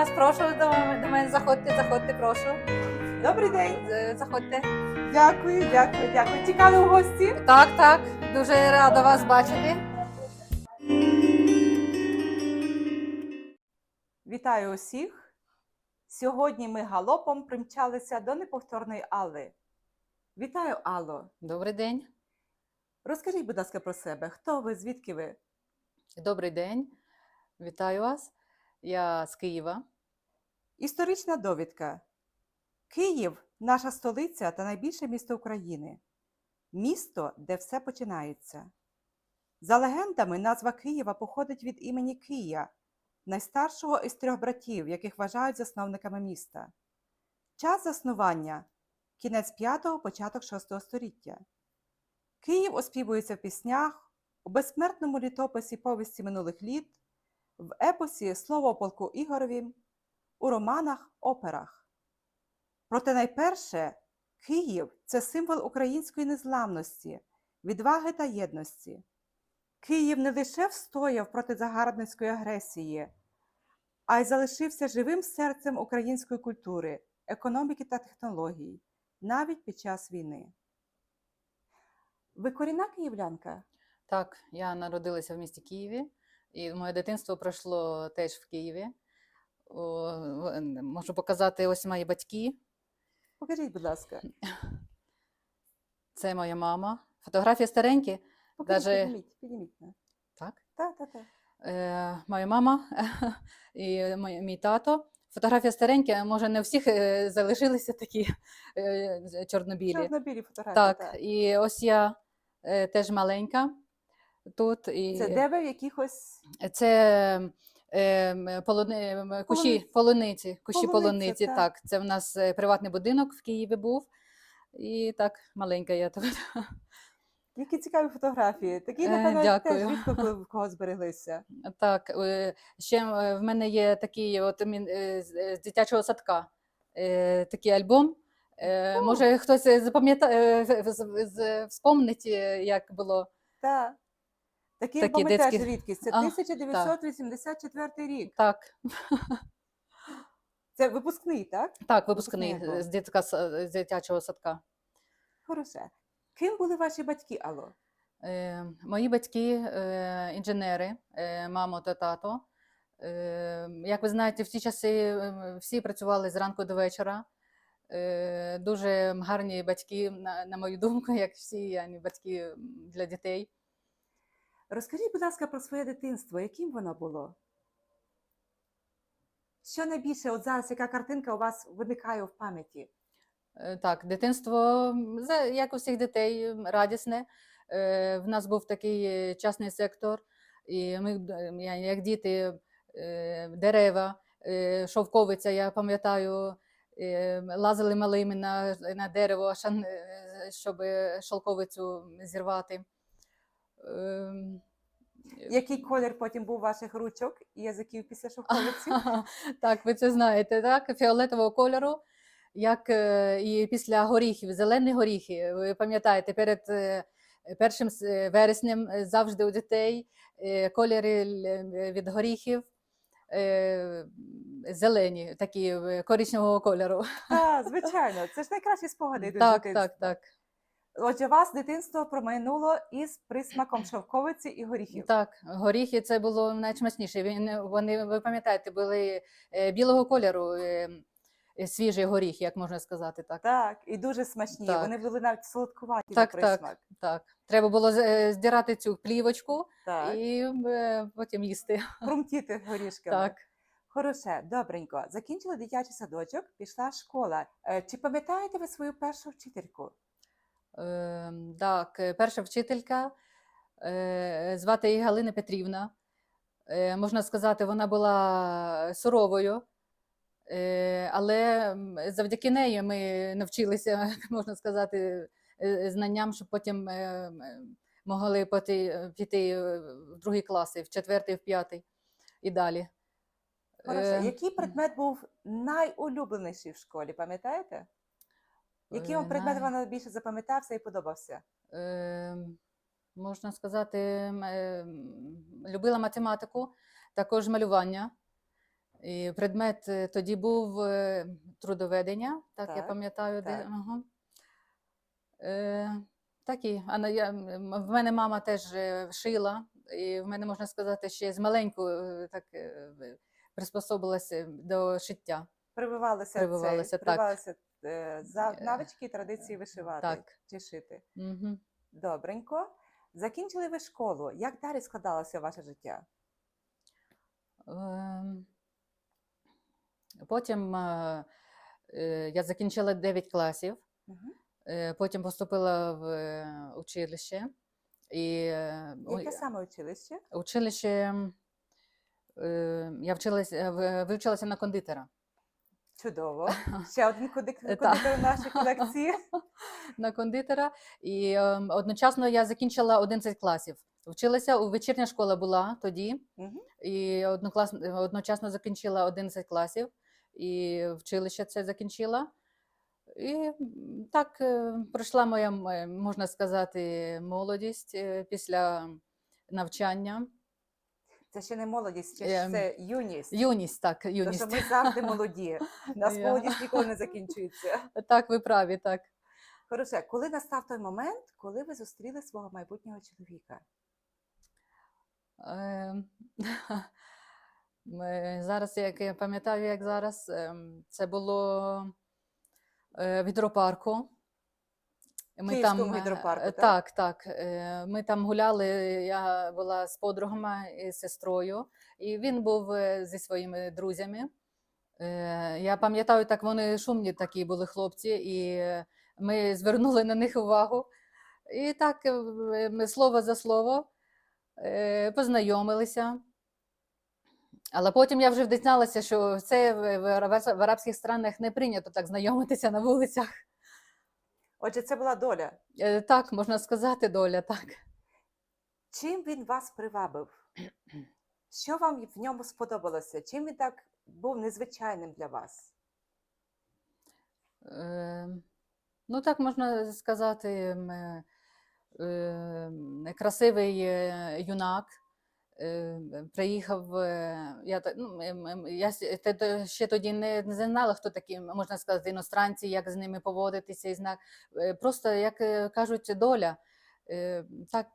вас. Прошу до, до мене. Заходьте, заходьте, прошу. Добрий день. Е, Заходьте. Дякую, дякую, дякую. Тікали у гості. Так, так. Дуже рада вас бачити. Вітаю усіх. Сьогодні ми галопом примчалися до неповторної Алли. Вітаю, Алло. Добрий день. Розкажіть, будь ласка, про себе. Хто ви, звідки ви? Добрий день. Вітаю вас. Я з Києва. Історична довідка. Київ наша столиця та найбільше місто України. Місто, де все починається. За легендами, назва Києва походить від імені Кия, найстаршого із трьох братів, яких вважають засновниками міста. Час заснування кінець 5-го, початок 6 століття. Київ оспівується в піснях, у безсмертному літописі повісті минулих літ, в епосі Слово полку Ігорові, у романах, операх. Проте найперше, Київ це символ української незламності, відваги та єдності. Київ не лише встояв проти загарбницької агресії, а й залишився живим серцем української культури, економіки та технологій, навіть під час війни. Ви корінна київлянка? Так, я народилася в місті Києві, і моє дитинство пройшло теж в Києві. О, можу показати ось мої батьки. Покажіть, будь ласка. Це моя мама. Фотографії старенькі. Покажіть, Даже- підніміть, підніміть. Так. Так, так, так. Е, моя мама і мій, мій тато. Фотографія старенька, може, не у всіх е, залишилися такі е, чорнобілі. Чорно-білі фотографії. Так, так. і ось я е, теж маленька тут. І Це де ви в якихось це е, м, полуни, м, кущі, Полуниці. полуниці, кущі Полуниця, полуниці. так. Так. це в нас е, приватний будинок в Києві був. І так, маленька я тут. які цікаві фотографії. Такі, Е, напевно, теж рідко коли в кого збереглися. Так, е, ще е, в мене є такий от е, з е, дитячого садка е, такий альбом. Е, О. Може, хтось запам'ятає, вспомнить, е, як було. Так. Такі Такі альбоми теж рідкість. Це А, 1984 рік. Так, Це випускний, так? так, випускний Випускний з, дитка, з дитячого садка. Хороше. Ким були ваші батьки, Алло? Е, мої батьки е, інженери, е, мамо та тато. Е, як ви знаєте, в ті часи е, всі працювали зранку до вечора. Е, дуже гарні батьки, на, на мою думку, як всі яні, батьки для дітей. Розкажіть, будь ласка, про своє дитинство. Яким воно було? Що найбільше, от зараз яка картинка у вас виникає в пам'яті? Е, Так, дитинство, як у всіх дітей, радісне. Е, В нас був такий е, частний сектор, і ми, як діти, дерева, шовковиця, я пам'ятаю, лазили малими на, на дерево, щоб шовковицю зірвати. Ем, Який колір потім був ваших ручок і язиків після шовковиці? Так, ви це знаєте, так? Фіолетового кольору, як е, і після горіхів, зелені горіхи. Ви пам'ятаєте, перед е, першим е, вереснем е, завжди у дітей е, кольори е, від горіхів. е, Зелені, такі е, коричневого кольору. Так, звичайно, це ж найкращі спогади Так, так, так. Отже, вас дитинство промайнуло із присмаком шовковиці і горіхів. Так, горіхи це було найсмачніше. Він- Вони, ви пам'ятаєте, були е, білого кольору, е, е, свіжий горіх, як можна сказати так. Так, і дуже смачні. Так. Вони були навіть солодкуваті Так, на так. присмак. Так, треба було здирати цю плівочку Так. і потім їсти. Хрумтіти горішками. Так. Хороше, добренько. Закінчили дитячий садочок, пішла школа. Чи пам'ятаєте ви свою першу вчительку? Е, так, е, перша вчителька е, звати її Галина Петрівна. Е, можна сказати, вона була суровою, е, але завдяки неї ми навчилися, можна сказати, е, знанням, щоб потім е, могли піти, в другі класи, в четвертий, в п'ятий і далі. Хороше. Е, Який предмет був найулюбленіший в школі, пам'ятаєте? Який вам Е, предмет най- вам найбільше запам'ятався і подобався? Е, можна сказати, е, любила математику. також малювання. І предмет е, тоді був е, трудоведення, так, я Так, пам'ятаю. Де, так. ага. е, такі. А я, в мене мама теж е, шила, і в мене, можна сказати, ще з маленьку е, так е, приспособилася до шиття. Прививалися, Прививалися, цей, так. прививалися е, за Е, навички і традиції вишивати так. чи шити. Угу. Добренько. Закінчили ви школу. Як далі складалося ваше життя? Ем, Потім е, е, я закінчила 9 класів, е, потім поступила в училище. І Яке саме училище? училище я вчилася, вивчилася на кондитера. Чудово. Ще один Е, кондитер в нашій колекції. на кондитера. І ем, одночасно я закінчила 11 класів. Вчилася у вечірня школа була тоді, Мгм. і одноклас... одночасно закінчила 11 класів, і вчилище це закінчила. І м, так е, пройшла моя, м, е, можна сказати, молодість е, після навчання. Це ще не молодість, ще Ем, це юність. Юність, так, Тому юність. що ми завжди молоді. У нас Я- молодість ніколи не закінчується. Так, ви праві, так. Хороше, коли настав той момент, коли ви зустріли свого майбутнього чоловіка? Ем, ми Зараз, як я пам'ятаю, як зараз, ем, це було е, в гідропарку. Ми е, гідропарку, е, так? Так, так. е, Ми там гуляли, я була з подругами і з сестрою, і він був е, зі своїми друзями. Я пам'ятаю, так вони шумні такі були хлопці, і ми звернули на них увагу. І так, ми слово за слово познайомилися. Але потім я вже дізналася, що це в арабських странах не прийнято так знайомитися на вулицях. Отже, це була доля. Е, Так, можна сказати, доля, так. Чим він вас привабив? Що вам в ньому сподобалося? Чим він так був незвичайним для вас? Е, Ну, так можна сказати, м, е, е, красивий е, юнак. Е, Приїхав, е, я, ну, я ще тоді не, знала, хто такі, можна сказати, іностранці, як з ними поводитися. І зна- е, Просто, як кажуть, доля. Так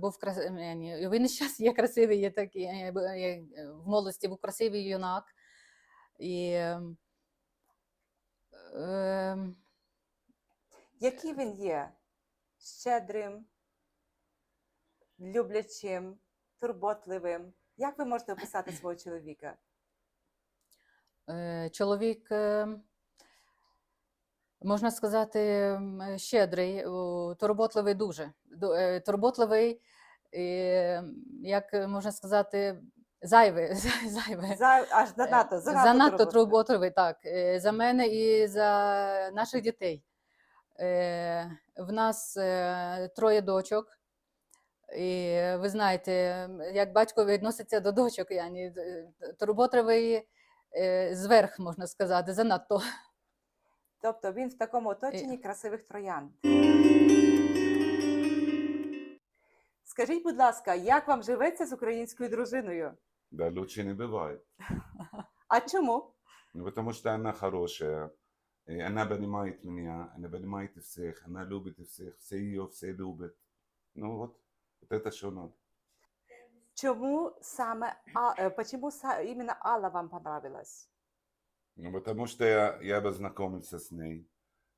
був крас... ні, і він зараз є красивий, є такий, в молодості був красивий юнак. І, ем, Який він є? Щедрим, люблячим, турботливим? Як ви можете описати свого чоловіка? Е, Чоловік, е, можна сказати, щедрий, турботливий дуже. Е, Турботливий, як можна сказати, зайвий. зайвий. За, аж занадто, занадто, занадто турботливий. так. За мене і за наших дітей. В нас троє дочок. І ви знаєте, як батько відноситься до дочок, яні, е, турботливий е, зверх, можна сказати, занадто. Тобто він в такому оточенні красивих троянд. Скажіть, будь ласка, як вам живеться з українською дружиною? Да, лучше не бывает. А чому? Ну, потому что она хорошая. И она понимает меня, она понимает всех, она любит всех, все ее все любят. Ну вот, вот это что надо. Чому саме а, е, почему са, іменно Алла вам понравилась? Ну, потому что я, я познакомился с ней,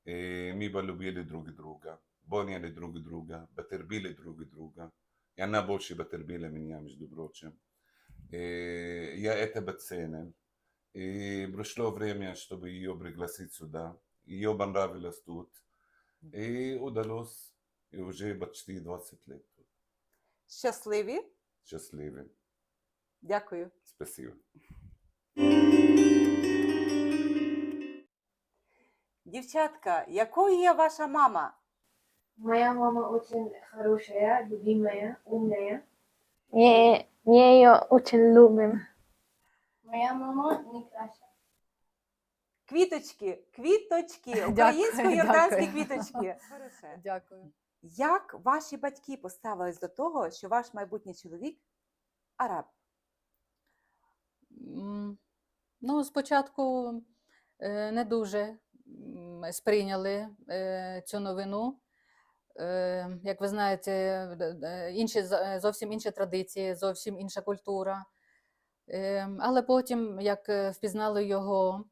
и мы полюбили друг друга, поняли друг друга, потерпели друг друга. И она больше потерпела меня, между прочим. И я это поценил. И пришло время, чтобы ее пригласить сюда. Ее понравилось тут. И удалось. И уже почти 20 лет тут. Щасливі? Дякую. Спасибо. Дівчатка, якою є ваша мама? Моя мама очень хорошая, любимая, умная. Nie ее очень любим. Моя мама не краща. Квіточки, квіточки, українсько-йорданські квіточки. Дякую. Як ваші батьки поставились до того, що ваш майбутній чоловік араб? Ну, спочатку е, не дуже сприйняли е, цю новину. Е, Як ви знаєте, інші, зовсім інші традиції, зовсім інша культура. Але потім, як впізнали його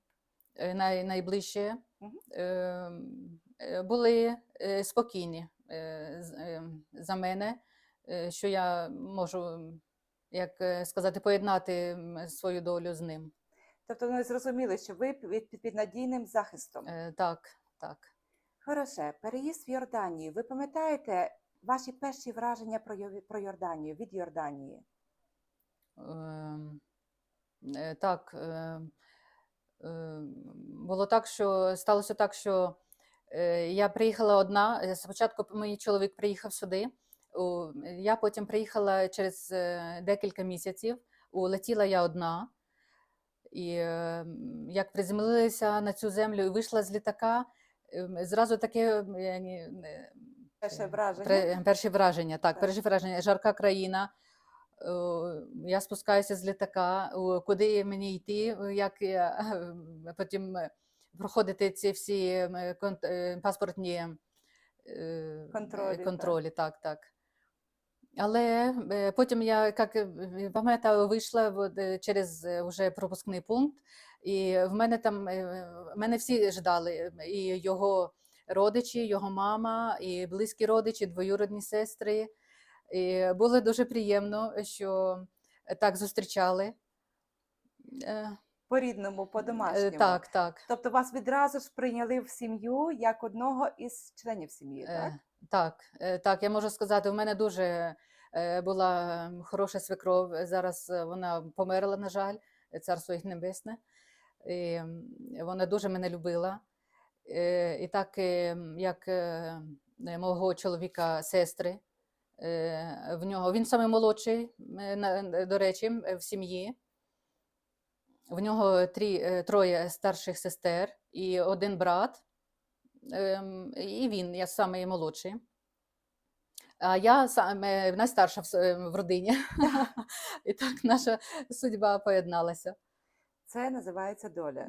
най, найближче, Мгм. е, е, були спокійні за мене, е, що я можу, як е, сказати, поєднати свою долю з ним. Тобто вони зрозуміли, що ви під, під, надійним захистом. Е, Так, так. Хороше, переїзд в Йорданію. Ви пам'ятаєте ваші перші враження про, Йорданію, від Йорданії? Ем, е, Так, е, е, було так, що сталося так, що е, я приїхала одна. е, Спочатку мій чоловік приїхав сюди. Я потім приїхала через декілька місяців. Улетіла я одна. І як приземлилася на цю землю і вийшла з літака, зразу таке Перше враження? перші враження, так, Так. перші враження. Жарка країна. Я спускаюся з літака, куди мені йти, як я, потім е, проходити ці всі е, е, паспортні е, Контролі, так. контролі так, так. Але потім я, як пам'ятаю, вийшла через вже пропускний пункт, і в мене там мене всі ждали, і його родичі, його мама, і близькі родичі, двоюродні сестри. І було дуже приємно, що так зустрічали. Е, По-рідному, е, по-домашньому. Так, так. Тобто вас відразу ж прийняли в сім'ю як одного із членів сім'ї, так? Е, Так, е, так, я можу сказати, у мене дуже була хороша свекров. Зараз вона померла, на жаль, царство їх небесне. І вона дуже мене любила. І так, як мого чоловіка сестри, в нього він самий молодший, до речі, в сім'ї. В нього трі, е, троє старших сестер і один брат. Ем, І він, я самий молодший. А я саме найстарша в, в родині. І так наша судьба поєдналася. Це називається доля.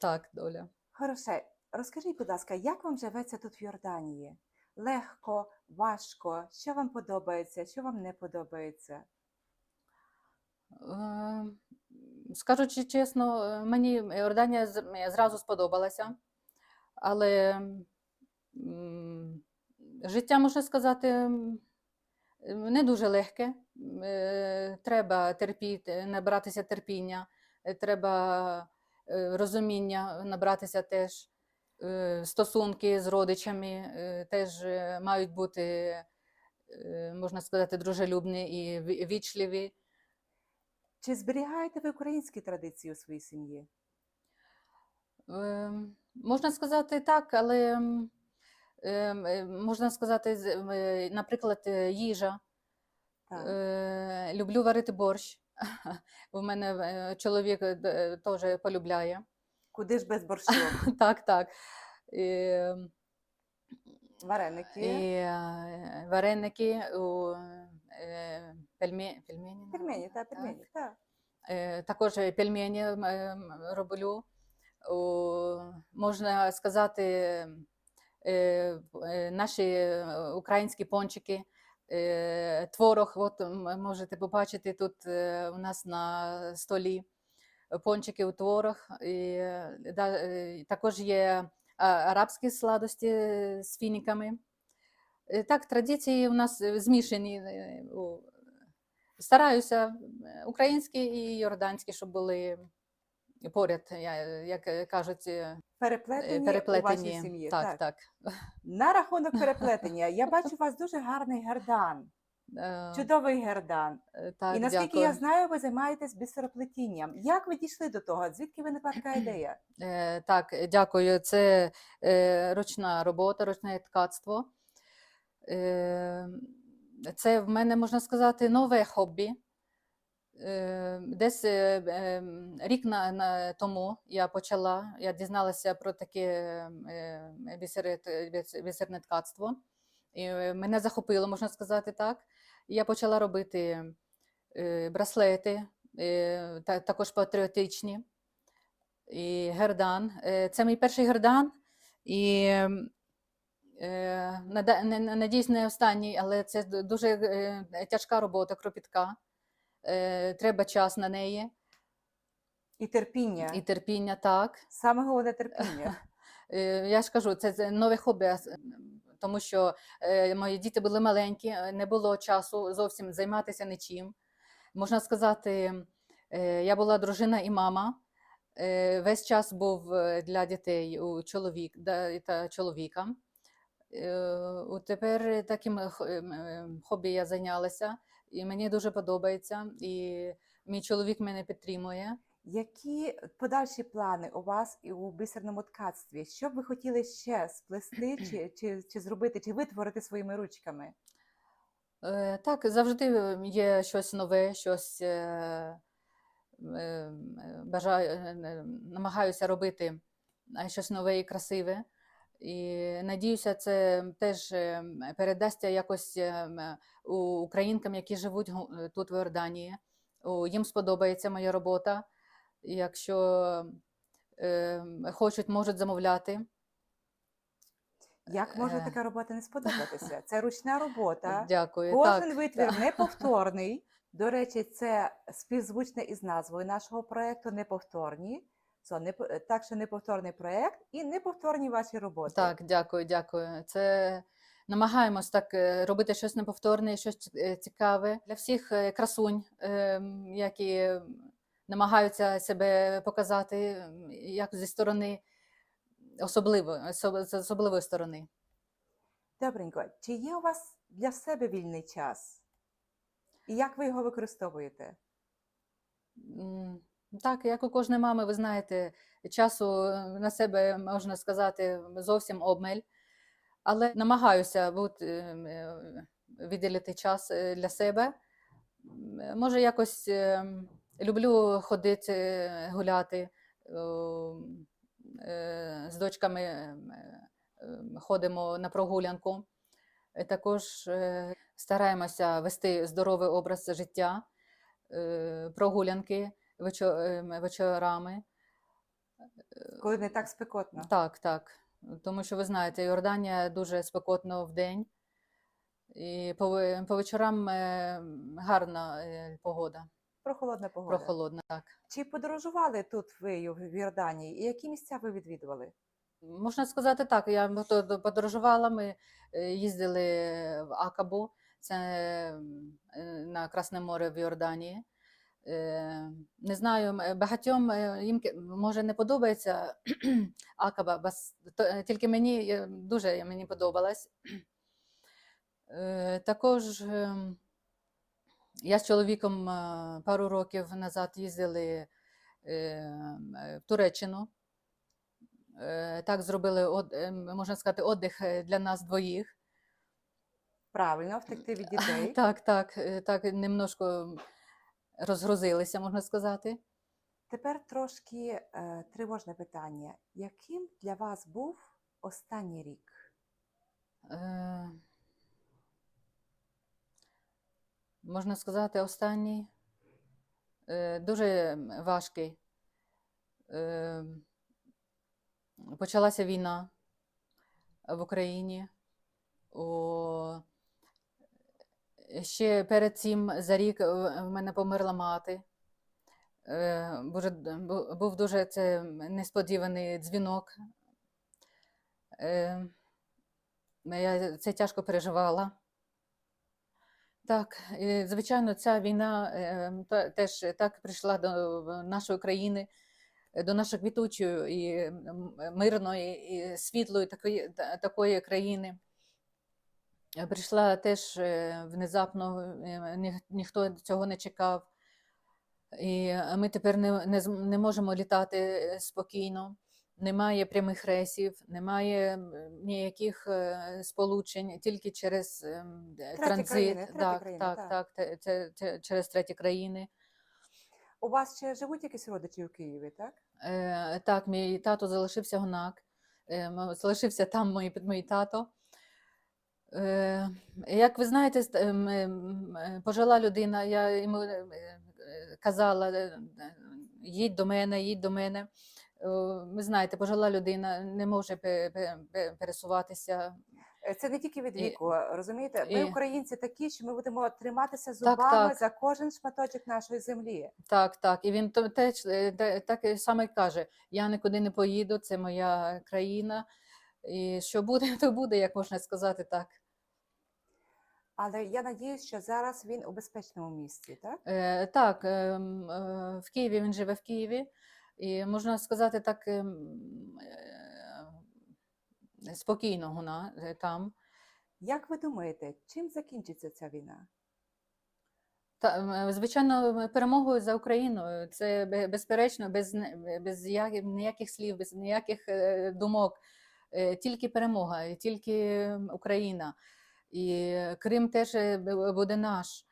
Так, доля. Хороше, розкажіть, будь ласка, як вам живеться тут в Йорданії? Легко, важко, що вам подобається, що вам не подобається? Е, Скажучи чесно, е, мені Йорданія з- е, зразу сподобалася, але життя, можна сказати, не дуже легке. Е, Треба терпіти, набратися терпіння, е, треба е, розуміння набратися теж. Е, Стосунки з родичами е, теж е, мають бути, е, можна сказати, дружелюбні і ві- вічливі. Чи зберігаєте ви українські традиції у своїй сім'ї? Ем, Можна сказати так, але ем, е, можна сказати, е, наприклад, е, їжа. Так. Е, Люблю варити борщ. У мене чоловік теж полюбляє. Куди ж без борщу? Так, так. Вареники, і вареники, у, пельмені. пельмені, та так. пельмені, так. Е, Також пельмені роблю. Можна сказати, е, наші українські пончики, творог, от можете побачити тут у нас на столі пончики у творог. І, також є арабські сладості з фініками. Е, Так, традиції у нас змішані. е, Стараюся е, українські і йорданські, щоб були поряд, як кажуть, е, Переплетені, у вашій сім'ї. Так, так. На рахунок переплетення, я бачу у вас дуже гарний гердан, Е, чудовий гердан. е, так, І наскільки дякую. я знаю, ви займаєтесь бісероплетінням. Як ви дійшли до того? Звідки виникла така ідея? Е, Так, дякую. Це ручна робота, ручне ткацтво. Е, Це в мене, можна сказати, нове хобі. Е, Десь е, рік на, тому я почала, я дізналася про таке бісерне ткацтво. І мене захопило, можна сказати так. Я почала робити браслети, також патріотичні. І гердан. Це мій перший гердан. І е, нада- не- не- надіюсь, не останній, але це дуже е, тяжка робота, кропітка. Е, Треба час на неї І терпіння. і терпіння, так. Саме головне терпіння. Е, Я ж кажу, це нове хобі, тому що е, мої діти були маленькі, е, не було часу зовсім займатися нічим. Можна сказати, е, я була дружина і мама. Е, Весь час був е, для дітей у чоловік та чоловіка. Е, от Тепер таким х- ем, ем, хобі я зайнялася, і мені дуже подобається. І мій чоловік мене підтримує. Які подальші плани у вас і у бисерному ткацтві? Що б ви хотіли ще сплести, чи, чи, чи зробити, чи витворити своїми ручками? Е, Так, завжди є щось нове, щось е, е, бажаю, е, е, намагаюся робити е, щось нове і красиве. І надіюся, це теж е, передасться якось е, у українкам, які живуть е, тут в Йорданії. Їм сподобається моя робота. Якщо е, хочуть, можуть замовляти. Як може Е. така робота не сподобатися? Це ручна робота. Дякую. Кожен так, витвір так. неповторний. До речі, це співзвучне із назвою нашого проєкту Неповторні. So, не, так що неповторний проєкт і неповторні ваші роботи. Так, дякую, дякую. Це намагаємось так е, робити щось неповторне, щось е, цікаве для всіх е, красунь, ем, які намагаються себе показати як зі сторони особливо, з особливої сторони. Добренько, чи є у вас для себе вільний час? І як ви його використовуєте? Так, як у кожної мами, ви знаєте, часу е, на себе можна сказати зовсім обмель, але намагаюся бути, ем, е, виділити час е, для себе. Може, якось ем, люблю ходити, гуляти з дочками ем, ходимо на прогулянку. Також стараємося вести здоровий образ життя, прогулянки вечорами. Коли не так спекотно? Так, так. Тому що ви знаєте, Йорданія дуже спекотно в день, і по, по вечорам е, гарна е, погода, Прохолодна погода. прохолодна. Так. Чи подорожували тут ви в Йорданії? І які місця ви відвідували? Можна сказати так, я подорожувала, ми е, їздили в Акабу, це е, на Красне море в Йорданії. Е, Не знаю, багатьом е, їм може не подобається Акаба, бас- то- е, тільки мені е, дуже мені подобалась. Е, Також ем, я з чоловіком е, пару років назад їздили е, е, в Туреччину. Е, Так зробили, е, можна сказати, отдих е, для нас двоїх. Правильно, втекти від дітей. Так, так, е, так немножко розгрузилися, можна сказати. Тепер трошки е, тривожне питання. Яким для вас був останній рік? Е, Можна сказати, останній е, дуже важкий. Е, Почалася війна в Україні. О, ще перед цим за рік е, в мене померла мати. Е, був дуже це несподіваний дзвінок. Е, Я це тяжко переживала. Так, звичайно, ця війна теж так прийшла до нашої країни, до нашої квітучої і мирної, і світлої такої, такої країни. Е, Прийшла теж е, внезапно, е, ні- ніхто цього не чекав. І ми тепер не, не, не можемо літати е, спокійно. Немає прямих рейсів, немає ніяких е, сполучень, тільки через ем, е, Треті транзит. країни, треті так, країни, так, так. так, це, це через треті країни. У вас ще живуть якісь родичі у Києві, так? Е, так, мій тато залишився гонак. Е, залишився там мій, мій тато. Е, як ви знаєте, ем, е, пожила людина, я йому е, е, казала: е, е, їдь до мене, їдь до мене. Е, Ви знаєте, пожила людина не може пе- пе- пе- пересуватися. Е, Це не тільки від І- віку, розумієте? Ми, і- українці, такі, що ми будемо триматися зубами так. за кожен шматочок нашої землі. Так, так. І він то- теж е, те- так саме каже: я нікуди не поїду, це моя країна. І що буде, то буде, як можна сказати так. Але я надіюсь, що зараз він у безпечному місці, так? Е, так, ем, е, в Києві він живе в Києві, і можна сказати так ем, е, спокійно вона е, там. Як ви думаєте, чим закінчиться ця війна? Та, е, звичайно, перемогою за Україну. Це безперечно, без, без ніяких слів, без ніяких е, думок. Е, Тільки перемога, тільки Україна. І Крим теж е, буде наш.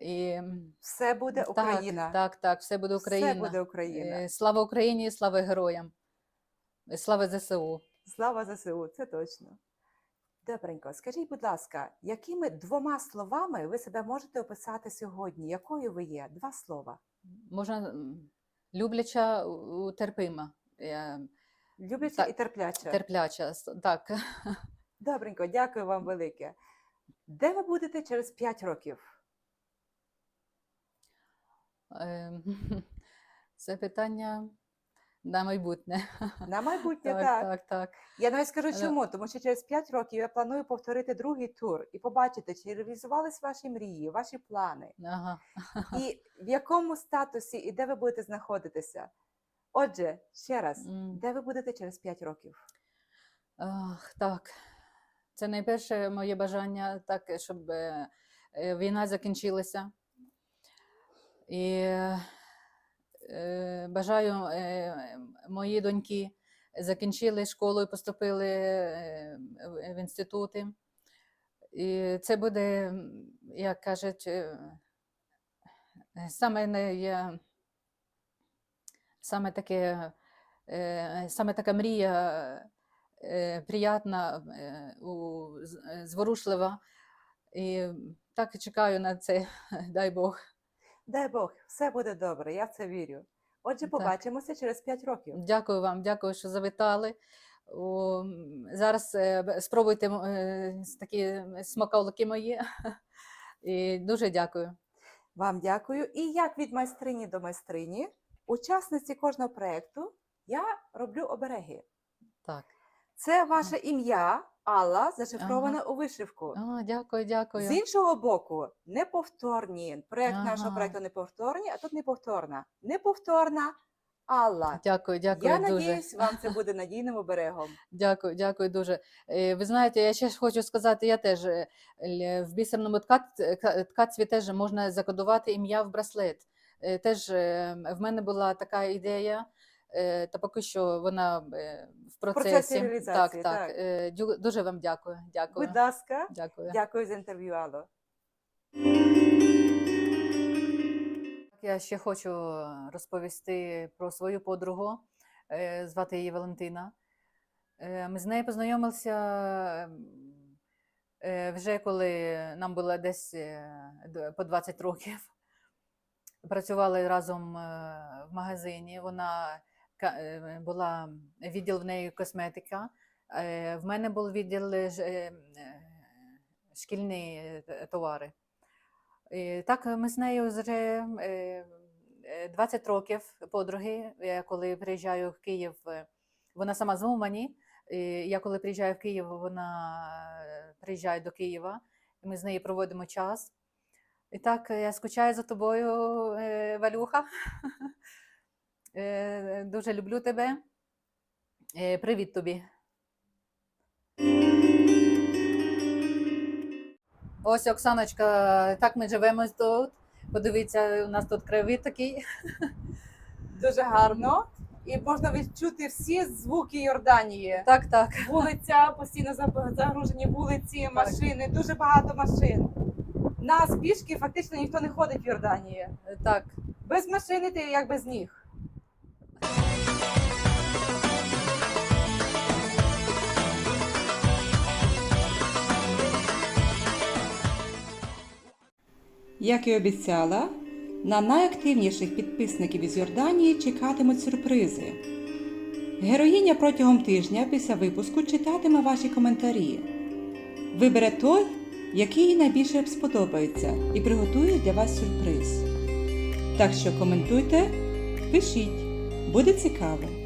І, Все буде Україна. Так, так, так, все буде Україна. Все буде Україна. Е, Слава Україні, слава героям. Е, Слава ЗСУ. Слава ЗСУ, це точно. Добренько, скажіть, будь ласка, якими двома словами ви себе можете описати сьогодні? Якою ви є? Два слова. Можна любляча, терпима, е, Любляча Так, і терпляча. терпляча. Так. Добренько, дякую вам велике. Де ви будете через 5 років? Е, Це питання на майбутнє. На майбутнє, Так, так. так, так. Я навіть скажу чому, тому що через 5 років я планую повторити другий тур і побачити, чи реалізувались ваші мрії, ваші плани, Ага. і в якому статусі і де ви будете знаходитися. Отже, ще раз, де ви будете через 5 років? Ах, так. Це найперше моє бажання, так, щоб е, е, війна закінчилася. І е, бажаю мої доньки закінчили школу і поступили в інститути. І це буде, як кажуть, саме не саме таке, саме така мрія приятна, е, у, з- е, зворушлива. І так і чекаю на це, дай Бог. Дай Бог, все буде добре, я в це вірю. Отже, Так. побачимося через 5 років. Дякую вам, дякую, що завітали. О, зараз е, спробуйте е, такі смаколики мої. І дуже дякую. Вам дякую. І як від майстрині до майстрині, учасниці кожного проєкту, я роблю обереги. Так. Це ваше ім'я, Алла, зашифроване у вишивку. О, дякую, дякую. З іншого боку, неповторні. Нашого Ага. проєкту неповторні, а тут неповторна. Неповторна Алла. Дякую, дякую я дуже. надіюсь, вам це буде надійним оберегом. Дякую, дякую дуже. Е, Ви знаєте, я ще ж хочу сказати, я теж е, л- в бісерному ткац- ка- ткацтві теж можна закодувати ім'я в браслет. Е, Теж е, в мене була така ідея, та поки що вона е, в процесі. процесі реалізації, так, так. так. Е, Дуже вам дякую. Дякую. Будь ласка, Дякую. дякую за інтерв'ю, Алло. Я ще хочу розповісти про свою подругу. Е, Звати її Валентина. Е, Ми з нею познайомилися е, вже коли нам було десь е, по 20 років. Працювали разом е, в магазині. Вона е, була відділ в неї косметика. е, В мене був відділ е, е, е, шкільні е, товари. І так ми з нею вже е, е, 20 років подруги. Я коли приїжджаю в Київ, е, вона сама з Умані. Я коли приїжджаю в Київ, вона е, приїжджає до Києва. Ми з нею проводимо час. І так е, я скучаю за тобою, е, Валюха. Е, Дуже люблю тебе. Е, Привіт тобі. Ось Оксаночка, так ми живемо тут. Подивіться, у нас тут краєвид такий. Дуже гарно. І можна відчути всі звуки Йорданії. Так, так. Вулиця, постійно загружені вулиці, машини, дуже багато машин. Нас пішки фактично ніхто не ходить в Йорданії. Так. Без машини ти як без ніг. Як і обіцяла, На найактивніших підписників із Йорданії чекатимуть сюрпризи. Героїня протягом тижня після випуску читатиме ваші коментарі. Вибере той, який їй найбільше сподобається, і приготує для вас сюрприз. Так що коментуйте, пишіть, буде цікаво.